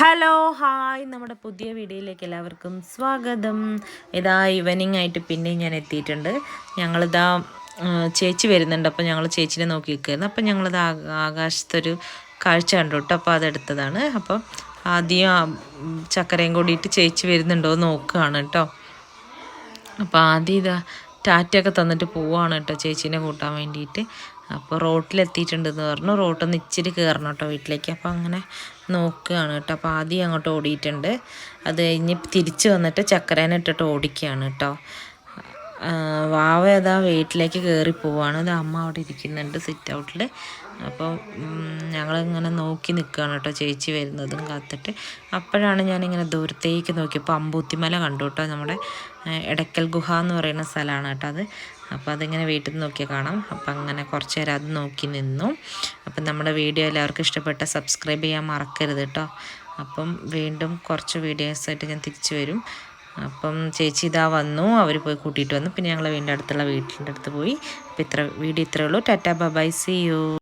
Hello hi നമ്മുടെ പുതിയ വീഡിയോയിലേക്ക് എല്ലാവർക്കും സ്വാഗതം. ഇതാ ഈവനിങ് ആയിട്ട് പിന്നെയും ഞാൻ എത്തിയിട്ടുണ്ട്. ഞങ്ങളിതാ ചേച്ചി വരുന്നുണ്ട്. അപ്പോൾ ഞങ്ങൾ ചേച്ചിനെ നോക്കി നിൽക്കുകയായിരുന്നു അപ്പോൾ ഞങ്ങളിത് ആകാശത്തൊരു കാഴ്ച കണ്ടു കേട്ടോ. അപ്പോൾ അതെടുത്തതാണ്. അപ്പം ആദ്യം ചക്കരയും കൂടിയിട്ട് ചേച്ചി വരുന്നുണ്ടോ നോക്കുകയാണ് കേട്ടോ. അപ്പോൾ ആദ്യം ഇതാ ടാറ്റയൊക്കെ തന്നിട്ട് പോവാണ് കേട്ടോ ചേച്ചീനെ കൂട്ടാൻ വേണ്ടിയിട്ട്. അപ്പോൾ റോട്ടിലെത്തിയിട്ടുണ്ടെന്ന് പറഞ്ഞു. റോട്ടൊന്ന് ഇച്ചിരി കയറണം കേട്ടോ വീട്ടിലേക്ക്. അപ്പോൾ അങ്ങനെ നോക്കുകയാണ് കേട്ടോ. അപ്പോൾ ആദ്യം അങ്ങോട്ട് ഓടിയിട്ടുണ്ട്. അത് കഴിഞ്ഞ് തിരിച്ച് വന്നിട്ട് ചക്കരേനെ ഇട്ടിട്ട് ഓടിക്കുകയാണ് കേട്ടോ. വാവ ഏതാ വീട്ടിലേക്ക് കയറി പോവാണ്. അത് അമ്മ അവിടെ ഇരിക്കുന്നുണ്ട് സിറ്റ് ഔട്ടിൽ അപ്പോൾ ഞങ്ങളിങ്ങനെ നോക്കി നിൽക്കുകയാണ് കേട്ടോ ചേച്ചി വരുന്നതും കാത്തിട്ട്. അപ്പോഴാണ് ഞാനിങ്ങനെ ദൂരത്തേക്ക് നോക്കിയപ്പോൾ അമ്പൂത്തിമല കണ്ടു കേട്ടോ നമ്മുടെ എടക്കൽ ഗുഹ എന്ന് പറയുന്ന സ്ഥലമാണ് കേട്ടോ അത്. അപ്പോൾ അതിങ്ങനെ വീട്ടിൽ നിന്ന് നോക്കിയാൽ കാണാം. അപ്പോൾ അങ്ങനെ കുറച്ച് നേരം അത് നോക്കി നിന്നു. അപ്പം നമ്മുടെ വീഡിയോ എല്ലാവർക്കും ഇഷ്ടപ്പെട്ട സബ്സ്ക്രൈബ് ചെയ്യാൻ മറക്കരുത് കേട്ടോ. അപ്പം വീണ്ടും കുറച്ച് വീഡിയോസായിട്ട് ഞാൻ തിരിച്ചു വരും. അപ്പം ചേച്ചി ഇതാ വന്നു. അവർ പോയി കൂട്ടിയിട്ട് വന്നു. പിന്നെ ഞങ്ങൾ വീണ്ടും അടുത്തുള്ള വീട്ടിന്റെ അടുത്ത് പോയി. അപ്പോൾ ഇത്ര വീഡിയോ ഇത്രയേ ഉള്ളൂ. Tata bye see you.